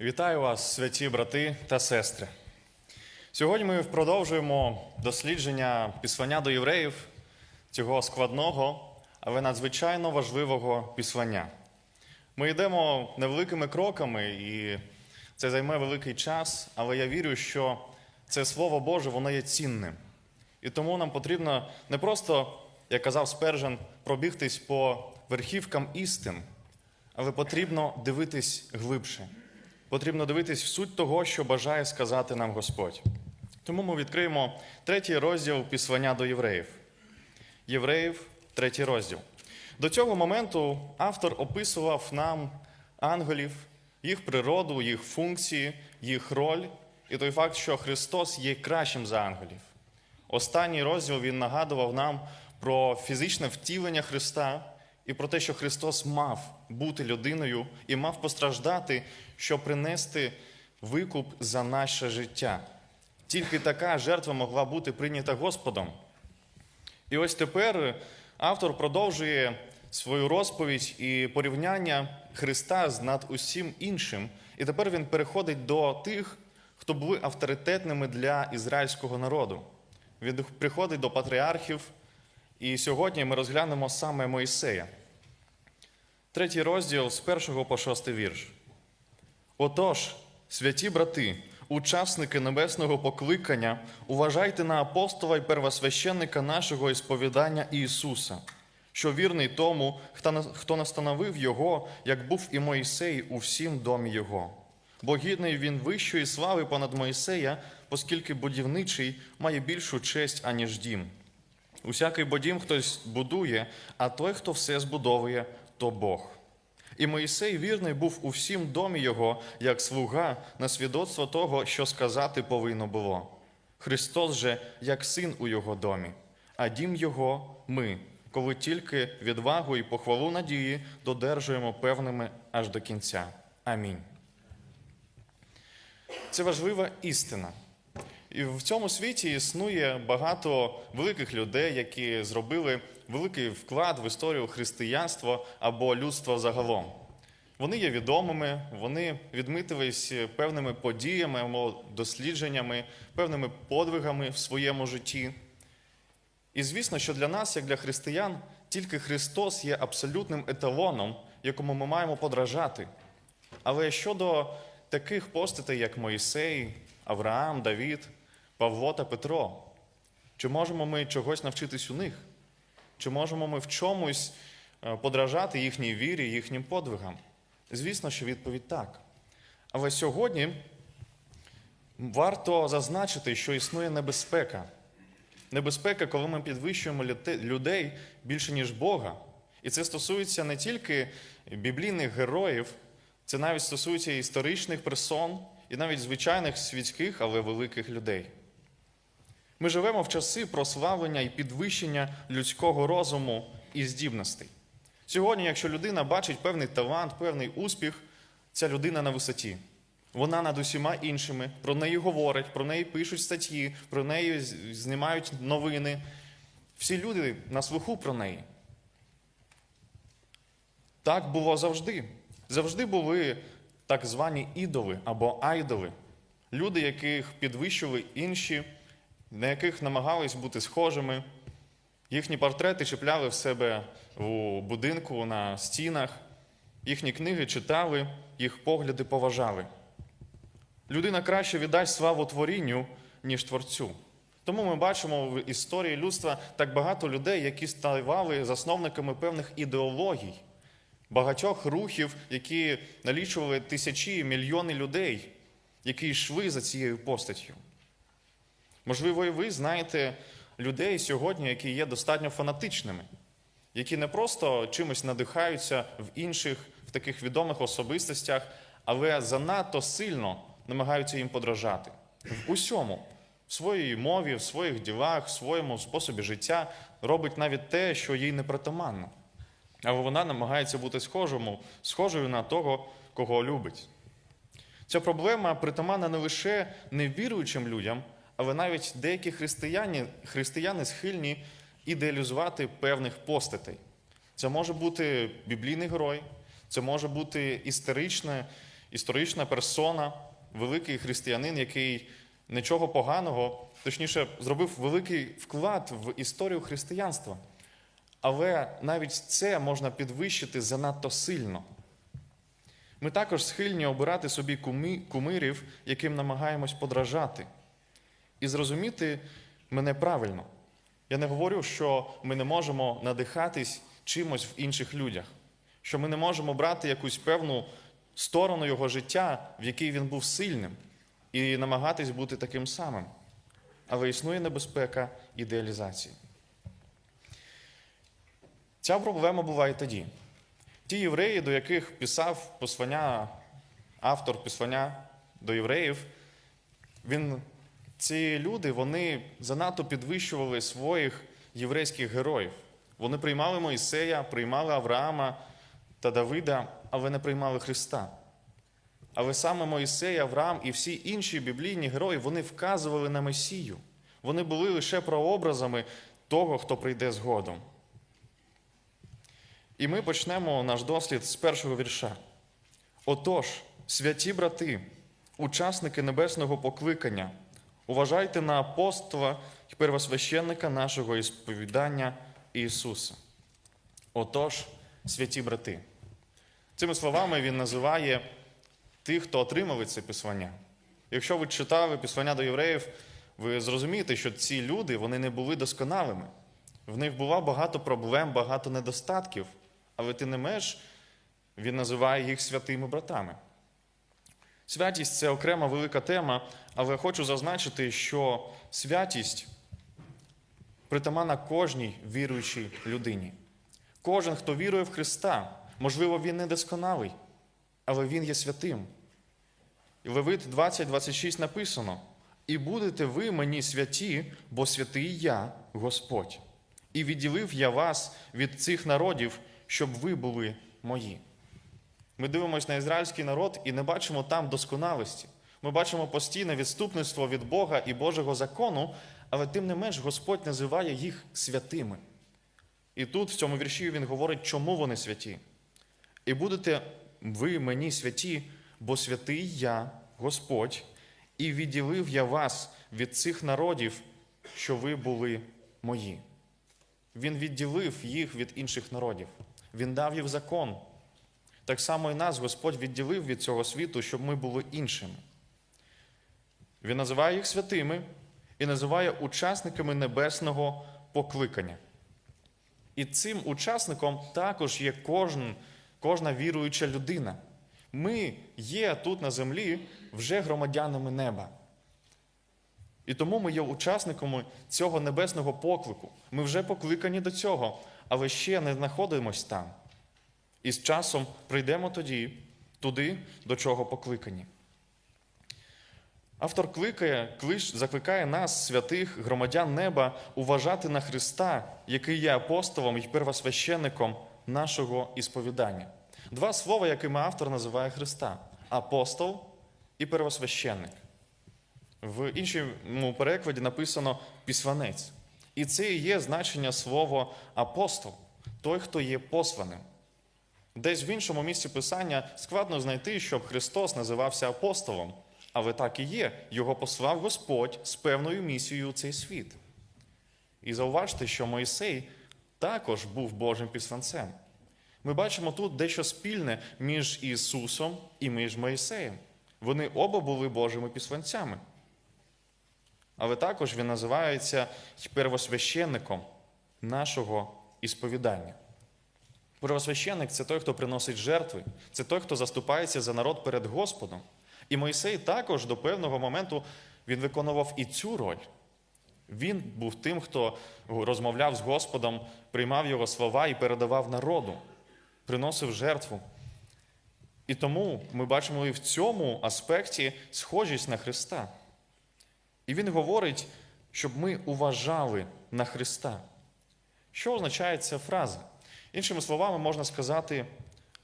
Вітаю вас, святі брати та сестри. Сьогодні ми продовжуємо дослідження післання до євреїв, цього складного, але надзвичайно важливого післання. Ми йдемо невеликими кроками, і це займе великий час, але я вірю, що це Слово Боже, воно є цінним. І тому нам потрібно не просто, як казав Спержен, пробігтись по верхівкам істин, але потрібно дивитись глибше. Потрібно дивитись в суть того, що бажає сказати нам Господь. Тому ми відкриємо третій розділ післання до євреїв. Євреїв, третій розділ. До цього моменту автор описував нам ангелів, їх природу, їх функції, їх роль і той факт, що Христос є кращим за ангелів. Останній розділ він нагадував нам про фізичне втілення Христа і про те, що Христос мав бути людиною і мав постраждати, щоб принести викуп за наше життя. Тільки така жертва могла бути прийнята Господом. І ось тепер автор продовжує свою розповідь і порівняння Христа з над усім іншим. І тепер він переходить до тих, хто були авторитетними для ізраїльського народу. Він приходить до патріархів, і сьогодні ми розглянемо саме Моїсея. Третій розділ з першого по шостий вірш. Отож, святі брати, учасники небесного покликання, уважайте на апостола й первосвященника нашого ісповідання Ісуса, що вірний тому, хто настановив Його, як був і Моїсей у всім домі Його. Бо гідний він вищої слави понад Моїсея, оскільки будівничий має більшу честь, аніж дім. Усякий бо дім хтось будує, а той, хто все збудовує, то Бог. І Моїсей вірний був у всім домі його, як слуга, на свідоцтво того, що сказати повинно було. Христос же, як син у його домі, а дім його ми, коли тільки відвагу і похвалу надії додержуємо певними аж до кінця. Амінь. Це важлива істина. І в цьому світі існує багато великих людей, які зробили великий вклад в історію християнства або людства загалом. Вони є відомими, вони відмітились певними подіями або дослідженнями, певними подвигами в своєму житті. І звісно, що для нас, як для християн, тільки Христос є абсолютним еталоном, якому ми маємо подражати. Але щодо таких постатей, як Моїсей, Авраам, Давід, Павло та Петро, чи можемо ми чогось навчитись у них? Чи можемо ми в чомусь е, подражати їхній вірі, їхнім подвигам? Звісно, що відповідь так. Але сьогодні варто зазначити, що існує небезпека. Небезпека, коли ми підвищуємо людей більше, ніж Бога. І це стосується не тільки біблійних героїв, це навіть стосується історичних персон і навіть звичайних світських, але великих людей. Ми живемо в часи прославлення і підвищення людського розуму і здібностей. Сьогодні, якщо людина бачить певний талант, певний успіх, ця людина на висоті. Вона над усіма іншими, про неї говорять, про неї пишуть статті, про неї знімають новини. Всі люди на слуху про неї. Так було завжди. Завжди були так звані ідоли або айдоли. Люди, яких підвищували інші, на яких намагались бути схожими. Їхні портрети чіпляли в себе у будинку на стінах, їхні книги читали, їх погляди поважали. Людина краще віддасть славу творінню, ніж творцю. Тому ми бачимо в історії людства так багато людей, які ставали засновниками певних ідеологій, багатьох рухів, які налічували тисячі мільйони людей, які йшли за цією постаттю. Можливо, і ви знаєте людей сьогодні, які є достатньо фанатичними, які не просто чимось надихаються в інших, в таких відомих особистостях, але занадто сильно намагаються їм подражати в усьому, в своїй мові, в своїх ділах, в своєму способі життя робить навіть те, що їй не притаманно. Але вона намагається бути схожому, схожою на того, кого любить. Ця проблема притаманна не лише невіруючим людям, але навіть деякі християни, християни схильні ідеалізувати певних постатей. Це може бути біблійний герой, це може бути історичне історична персона, великий християнин, який нічого поганого, точніше, зробив великий вклад в історію християнства. Але навіть це можна підвищити занадто сильно. Ми також схильні обирати собі кумирів, яким намагаємось подражати. І зрозуміти мене правильно. Я не говорю, що ми не можемо надихатись чимось в інших людях, що ми не можемо брати якусь певну сторону його життя, в якій він був сильним, і намагатись бути таким самим. Але існує небезпека ідеалізації. Ця проблема буває тоді. Ті євреї, до яких писав послання, автор послання до євреїв, він, ці люди вони занадто підвищували своїх єврейських героїв. Вони приймали Моїсея, приймали Авраама та Давида, але не приймали Христа. Але саме Моїсей, Авраам і всі інші біблійні герої вони вказували на Месію. Вони були лише прообразами того, хто прийде згодом. І ми почнемо наш дослід з першого вірша. Отож, святі брати, учасники небесного покликання, уважайте на апостола і первосвященника нашого ісповідання Ісуса. Отож, святі брати. Цими словами він називає тих, хто отримали це післання. Якщо ви читали післання до євреїв, ви зрозумієте, що ці люди вони не були досконалими. В них було багато проблем, багато недостатків, але тим не менш він називає їх святими братами. Святість це окрема велика тема, але хочу зазначити, що святість притаманна кожній віруючій людині. Кожен, хто вірує в Христа, можливо, він не досконалий, але він є святим. Левит 20.26 написано: І будете ви мені святі, бо святий я, Господь. І відділив я вас від цих народів, щоб ви були мої. Ми дивимося на ізраїльський народ і не бачимо там досконалості. Ми бачимо постійне відступництво від Бога і Божого закону, але тим не менш Господь називає їх святими. І тут, в цьому вірші, він говорить, чому вони святі. І будете ви мені святі, бо святий я, Господь, і відділив я вас від цих народів, що ви були мої. Він відділив їх від інших народів. Він дав їм закон. Так само і нас Господь відділив від цього світу, щоб ми були іншими. Він називає їх святими і називає учасниками небесного покликання. І цим учасником також є кожен, кожна віруюча людина. Ми є тут на землі вже громадянами неба. І тому ми є учасниками цього небесного поклику. Ми вже покликані до цього, але ще не знаходимось там. І з часом прийдемо тоді, туди, до чого покликані. Автор кликає, клич, закликає нас, святих громадян неба, уважати на Христа, який є апостолом і первосвященником нашого ісповідання. Два слова, якими автор називає Христа апостол і первосвященник. В іншому перекладі написано післанець. І це і є значення слова апостол, той, хто є посланим. Десь в іншому місці писання складно знайти, щоб Христос називався апостолом, але так і є. Його послав Господь з певною місією у цей світ. І зауважте, що Мойсей також був Божим післанцем. Ми бачимо тут дещо спільне між Ісусом і між Моїсеєм. Вони оба були Божими післанцями. Але також він називається первосвященником нашого ісповідання. Первосвященник це той, хто приносить жертви, це той, хто заступається за народ перед Господом. І Мойсей також до певного моменту він виконував і цю роль. Він був тим, хто розмовляв з Господом, приймав його слова і передавав народу, приносив жертву. І тому ми бачимо і в цьому аспекті схожість на Христа. І він говорить, щоб ми уважали на Христа. Що означає ця фраза? Іншими словами, можна сказати,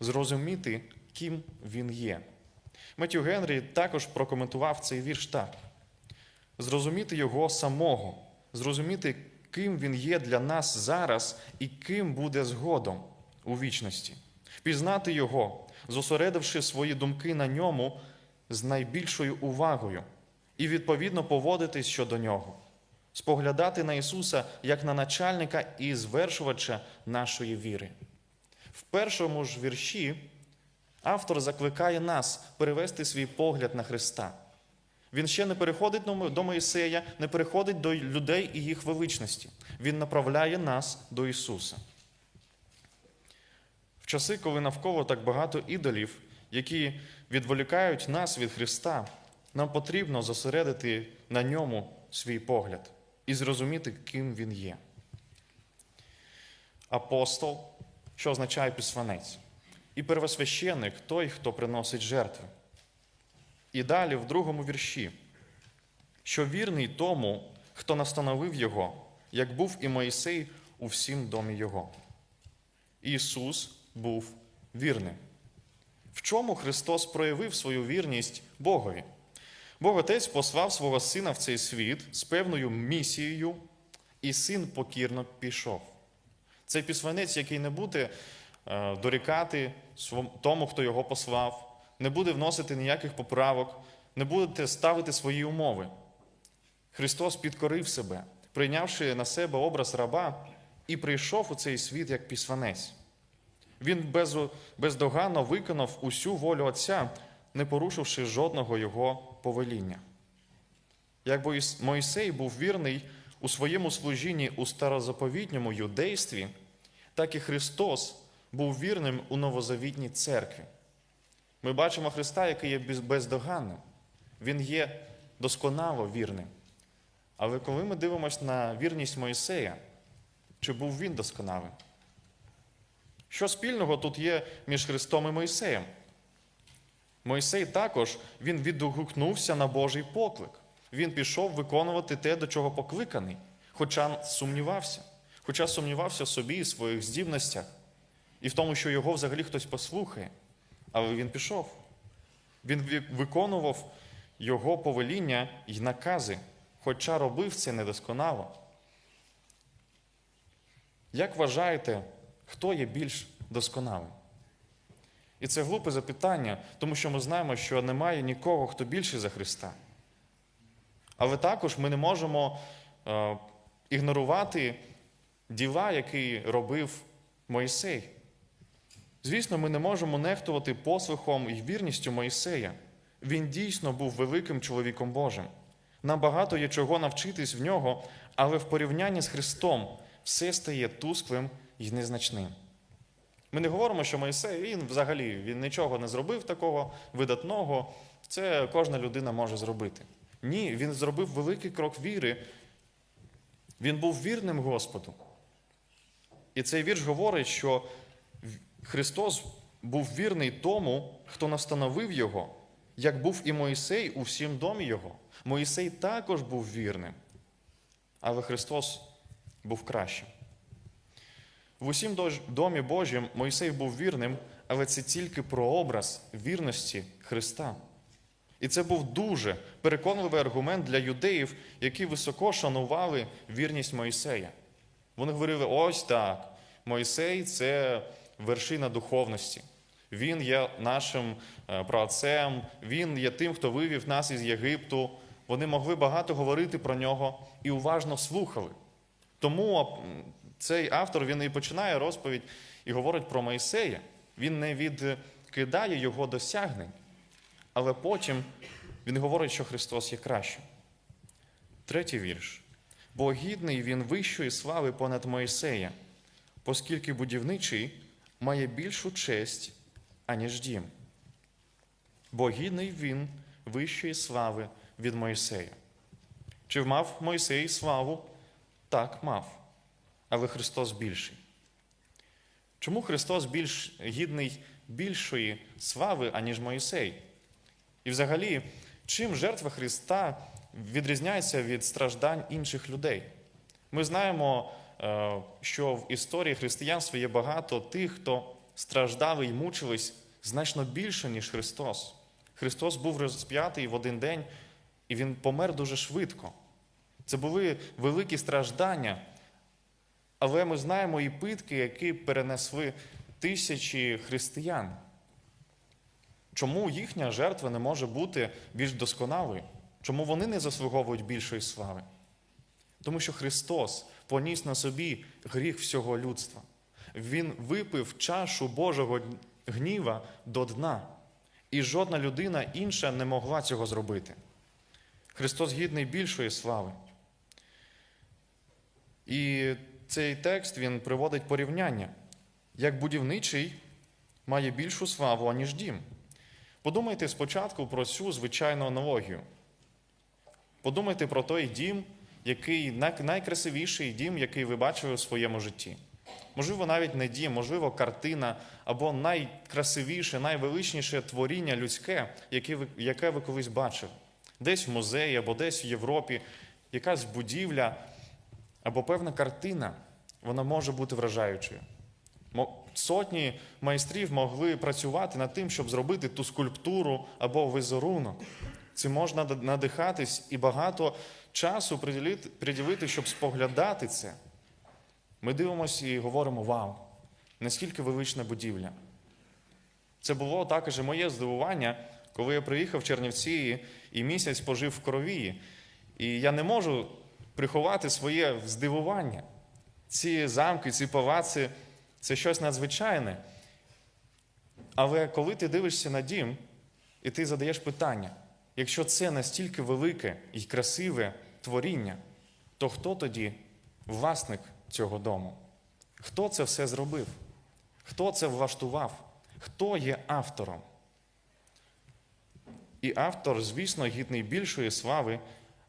зрозуміти, ким він є. Меттю Генрі також прокоментував цей вірш так: зрозуміти його самого, зрозуміти, ким він є для нас зараз і ким буде згодом у вічності, пізнати його, зосередивши свої думки на ньому з найбільшою увагою і відповідно поводитись щодо нього, споглядати на Ісуса як на начальника і звершувача нашої віри. В першому ж вірші автор закликає нас перевести свій погляд на Христа. Він ще не переходить до Моїсея, не переходить до людей і їх величності. Він направляє нас до Ісуса. В часи, коли навколо так багато ідолів, які відволікають нас від Христа, нам потрібно зосередити на ньому свій погляд і зрозуміти, ким він є. Апостол, що означає післанець, і первосвященик той, хто приносить жертви. І далі, в другому вірші, що вірний тому, хто настановив його, як був і Моїсей у всім домі його. Ісус був вірним. В чому Христос проявив свою вірність Богові? Бог Отець послав свого Сина в цей світ з певною місією, і син покірно пішов. Цей післанець, який не буде е, дорікати тому, хто його послав, не буде вносити ніяких поправок, не буде ставити свої умови. Христос підкорив себе, прийнявши на себе образ раба, і прийшов у цей світ як післанець. Він бездоганно виконав усю волю Отця, не порушивши жодного його повеління. Якби Мойсей був вірний у своєму служінні у старозаповітньому юдействі, так і Христос був вірним у новозавітній церкві. Ми бачимо Христа, який є бездоганним. Він є досконало вірним. Але коли ми дивимося на вірність Моїсея, чи був він досконалим? Що спільного тут є між Христом і Мойсеєм? Мойсей також він відгукнувся на Божий поклик. Він пішов виконувати те, до чого покликаний, хоча сумнівався, хоча сумнівався в собі і своїх здібностях, і в тому, що його взагалі хтось послухає. Але він пішов. Він виконував його повеління і накази, хоча робив це недосконало. Як вважаєте, хто є більш досконалим? І це глупе запитання, тому що ми знаємо, що немає нікого, хто більший за Христа. Але також ми не можемо е, ігнорувати діла, які робив Моїсей. Звісно, ми не можемо нехтувати послухом і вірністю Моїсея. Він дійсно був великим чоловіком Божим. Нам багато є чого навчитись в нього, але в порівнянні з Христом все стає тусклим і незначним. Ми не говоримо, що Моїсей він взагалі він нічого не зробив такого видатного. Це кожна людина може зробити. Ні, він зробив великий крок віри. Він був вірним Господу. І цей вірш говорить, що Христос був вірний тому, хто настановив його, як був і Моїсей у всім домі Його. Моїсей також був вірним, але Христос був кращим. В усім домі Божім Мойсей був вірним, але це тільки прообраз вірності Христа. І це був дуже переконливий аргумент для юдеїв, які високо шанували вірність Моїсея. Вони говорили: ось так, Мойсей це вершина духовності. Він є нашим е, праотцем, він є тим, хто вивів нас із Єгипту. Вони могли багато говорити про нього і уважно слухали. Тому цей автор він і починає розповідь і говорить про Моїсея. Він не відкидає його досягнень, але потім він говорить, що Христос є кращим. Третій вірш. Бо гідний він вищої слави понад Моїсея, оскільки будівничий має більшу честь, аніж дім. Бо гідний він вищої слави від Моїсея. Чи мав Мойсей славу? Так, мав але Христос більший. Чому Христос більш гідний більшої слави, аніж Моїсей? І взагалі, чим жертва Христа відрізняється від страждань інших людей? Ми знаємо, е, що в історії християнства є багато тих, хто страждали і мучились значно більше, ніж Христос. Христос був розп'ятий в один день, і Він помер дуже швидко. Це були великі страждання, але ми знаємо і питки, які перенесли тисячі християн. Чому їхня жертва не може бути більш досконалою? Чому вони не заслуговують більшої слави? Тому що Христос поніс на собі гріх всього людства. Він випив чашу Божого гніва до дна, і жодна людина інша не могла цього зробити. Христос гідний більшої слави. І цей текст він приводить порівняння, як будівничий має більшу славу, аніж дім. Подумайте спочатку про цю звичайну аналогію. Подумайте про той дім, який найкрасивіший дім, який ви бачили у своєму житті. Можливо, навіть не дім, можливо, картина або найкрасивіше, найвеличніше творіння людське, яке ви, яке ви колись бачили. Десь в музеї або десь в Європі, якась будівля або певна картина, вона може бути вражаючою. Сотні майстрів могли працювати над тим, щоб зробити ту скульптуру або візерунок. Цим можна надихатись і багато часу приділити, щоб споглядати це. Ми дивимося і говоримо: вау, наскільки велична будівля. Це було також і моє здивування, коли я приїхав в Чернівці і місяць пожив в крові. І я не можу приховати своє здивування. Ці замки, ці палаци це щось надзвичайне. Але коли ти дивишся на дім, і ти задаєш питання, якщо це настільки велике і красиве творіння, то хто тоді власник цього дому? Хто це все зробив? Хто це влаштував? Хто є автором? І автор, звісно, гідний більшої слави,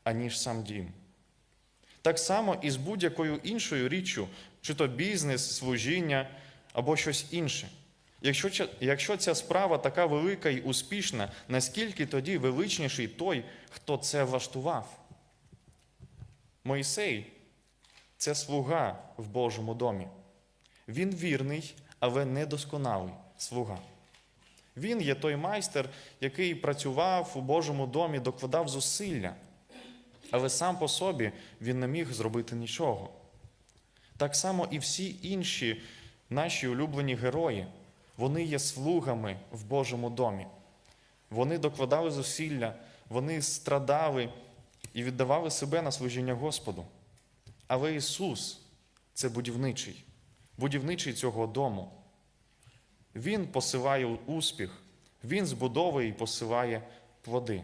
аніж сам дім. Так само і з будь-якою іншою річчю, чи то бізнес, служіння або щось інше. Якщо, якщо ця справа така велика і успішна, наскільки тоді величніший той, хто це влаштував? Мойсей це слуга в Божому домі. Він вірний, але недосконалий слуга. Він є той майстер, який працював у Божому домі, докладав зусилля, але сам по собі він не міг зробити нічого. Так само і всі інші наші улюблені герої, вони є слугами в Божому домі. Вони докладали зусилля, вони страдали і віддавали себе на служіння Господу. Але Ісус це будівничий, будівничий цього дому. Він посилає успіх, Він збудовує і посилає плоди.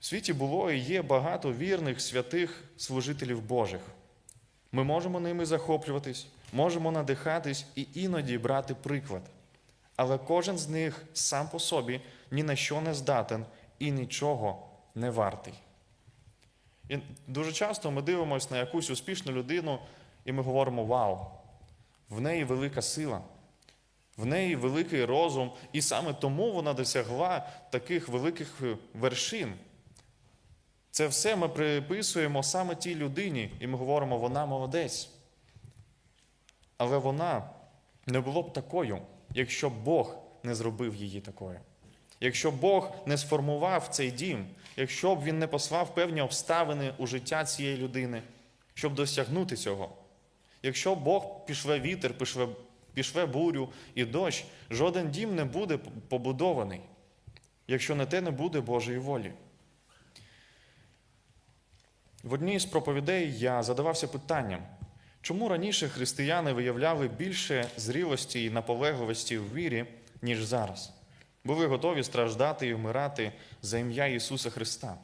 В світі було і є багато вірних святих служителів Божих. Ми можемо ними захоплюватись, можемо надихатись і іноді брати приклад. Але кожен з них сам по собі ні на що не здатен і нічого не вартий. І дуже часто ми дивимося на якусь успішну людину, і ми говоримо: Вау, в неї велика сила, в неї великий розум, і саме тому вона досягла таких великих вершин. Це все ми приписуємо саме тій людині, і ми говоримо, вона молодець. Але вона не була б такою, якщо Бог не зробив її такою. Якщо Бог не сформував цей дім, якщо б він не послав певні обставини у життя цієї людини, щоб досягнути цього. Якщо Бог пішле вітер, пішле, пішле бурю і дощ, жоден дім не буде побудований, якщо на те не буде Божої волі. В одній з проповідей я задавався питанням, чому раніше християни виявляли більше зрілості і наполегливості в вірі, ніж зараз? Були готові страждати і вмирати за ім'я Ісуса Христа.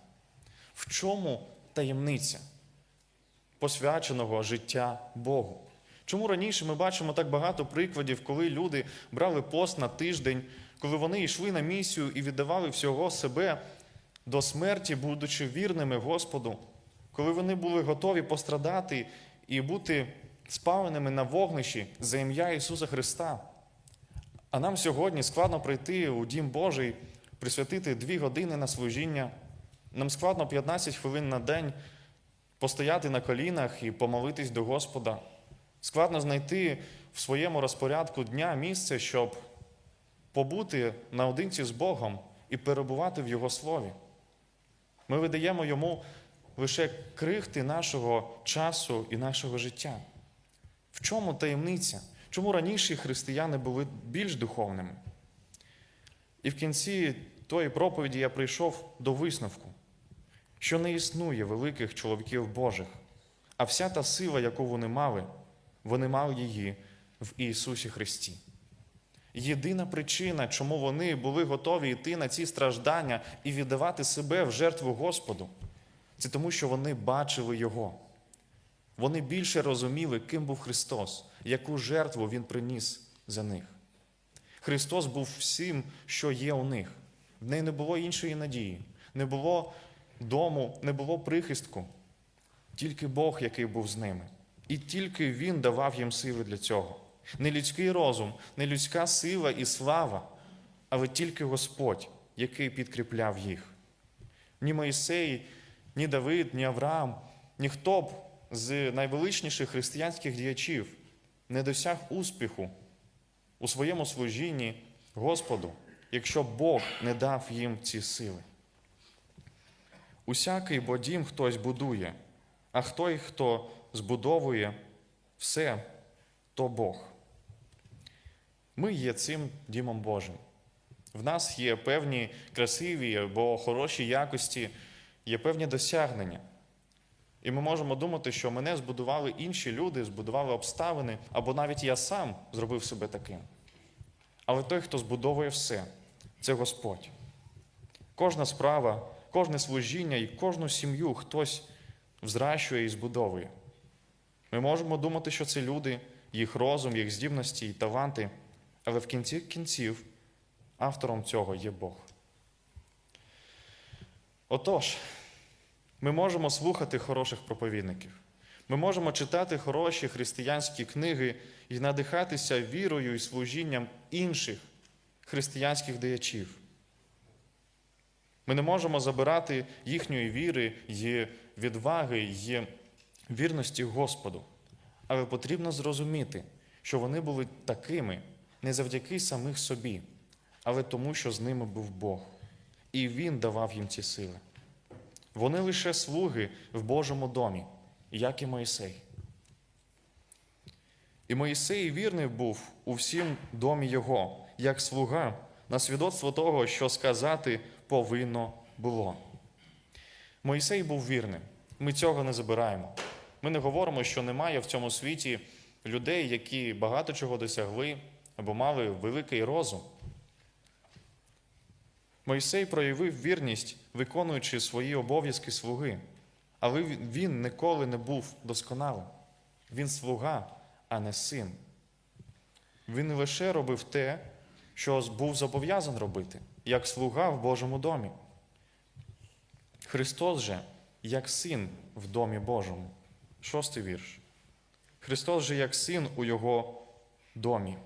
В чому таємниця посвяченого життя Богу? Чому раніше ми бачимо так багато прикладів, коли люди брали пост на тиждень, коли вони йшли на місію і віддавали всього себе до смерті, будучи вірними Господу, коли вони були готові пострадати і бути спаленими на вогнищі за ім'я Ісуса Христа? А нам сьогодні складно прийти у Дім Божий, присвятити дві години на служіння. Нам складно 15 хвилин на день постояти на колінах і помолитись до Господа. Складно знайти в своєму розпорядку дня місце, щоб побути наодинці з Богом і перебувати в Його слові. Ми видаємо йому лише крихти нашого часу і нашого життя. В чому таємниця? Чому раніше християни були більш духовними? І в кінці тої проповіді я прийшов до висновку, що не існує великих чоловіків Божих, а вся та сила, яку вони мали, вони мали її в Ісусі Христі. Єдина причина, чому вони були готові йти на ці страждання і віддавати себе в жертву Господу, це тому, що вони бачили Його. Вони більше розуміли, ким був Христос, яку жертву Він приніс за них. Христос був всім, що є у них. В неї не було іншої надії, не було дому, не було прихистку. Тільки Бог, який був з ними. І тільки Він давав їм сили для цього. Не людський розум, не людська сила і слава, але тільки Господь, який підкріпляв їх. Ні Моїсей, ні Давид, ні Авраам, ніхто б з найвеличніших християнських діячів не досяг успіху у своєму служінні Господу, якщо Бог не дав їм ці сили. Усякий бо дім хтось будує, а той, хто збудовує все, то Бог. Ми є цим Дімом Божим. В нас є певні красиві або хороші якості, є певні досягнення. І ми можемо думати, що мене збудували інші люди, збудували обставини, або навіть я сам зробив себе таким. Але той, хто збудовує все, це Господь. Кожна справа, кожне служіння і кожну сім'ю хтось взращує і збудовує. Ми можемо думати, що це люди, їх розум, їх здібності і таланти, але в кінці кінців автором цього є Бог. Отож, ми можемо слухати хороших проповідників. Ми можемо читати хороші християнські книги і надихатися вірою і служінням інших християнських діячів. Ми не можемо забирати їхньої віри і відваги і вірності Господу. Але потрібно зрозуміти, що вони були такими не завдяки самих собі, але тому, що з ними був Бог. І Він давав їм ці сили. Вони лише слуги в Божому домі, як і Моїсей. І Моїсей вірний був у всім домі його, як слуга, на свідоцтво того, що сказати повинно було. Моїсей був вірним. Ми цього не забираємо. Ми не говоримо, що немає в цьому світі людей, які багато чого досягли або мали великий розум. Мойсей проявив вірність, виконуючи свої обов'язки слуги, але він ніколи не був досконалим. Він слуга, а не син. Він лише робив те, що був зобов'язаний робити, як слуга в Божому домі. Христос же, як син в домі Божому. Шостий вірш. Христос же як син у Його домі.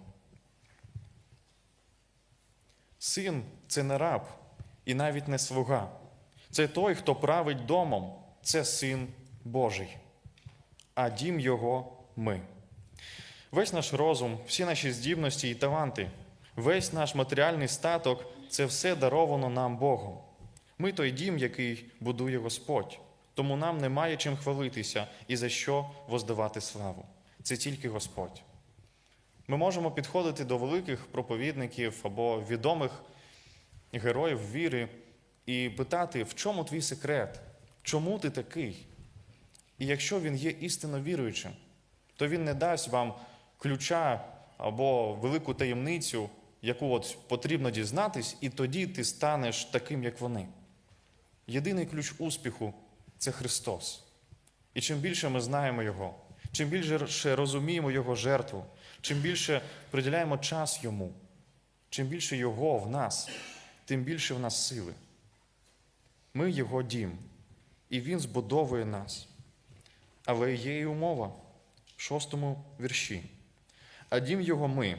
Син це не раб і навіть не слуга. Це той, хто править домом, це син Божий, а дім Його ми. Весь наш розум, всі наші здібності і таланти, весь наш матеріальний статок це все даровано нам Богом. Ми той дім, який будує Господь, тому нам немає чим хвалитися і за що воздавати славу. Це тільки Господь. Ми можемо підходити до великих проповідників або відомих героїв віри і питати, в чому твій секрет, чому ти такий? І якщо він є істинно віруючим, то він не дасть вам ключа або велику таємницю, яку от потрібно дізнатись, і тоді ти станеш таким, як вони. Єдиний ключ успіху це Христос. І чим більше ми знаємо Його, чим більше розуміємо Його жертву, чим більше приділяємо час Йому, чим більше Його в нас, тим більше в нас сили. Ми Його дім, і Він збудовує нас. Але є і умова в шостому вірші. А дім Його ми,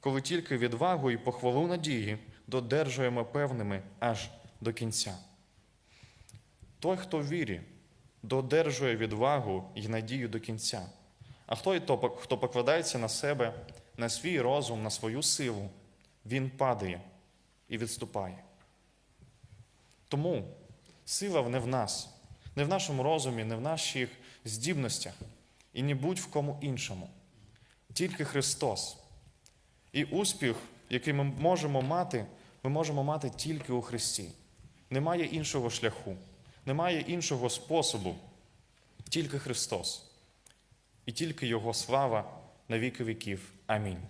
коли тільки відвагу і похвалу надії додержуємо певними аж до кінця. Той, хто в вірі, додержує відвагу і надію до кінця. А той, хто покладається на себе, на свій розум, на свою силу, він падає і відступає. Тому сила не в нас, не в нашому розумі, не в наших здібностях і не будь в кому іншому. Тільки Христос. І успіх, який ми можемо мати, ми можемо мати тільки у Христі. Немає іншого шляху, немає іншого способу, тільки Христос. І тільки Його слава на віки віків. Амінь.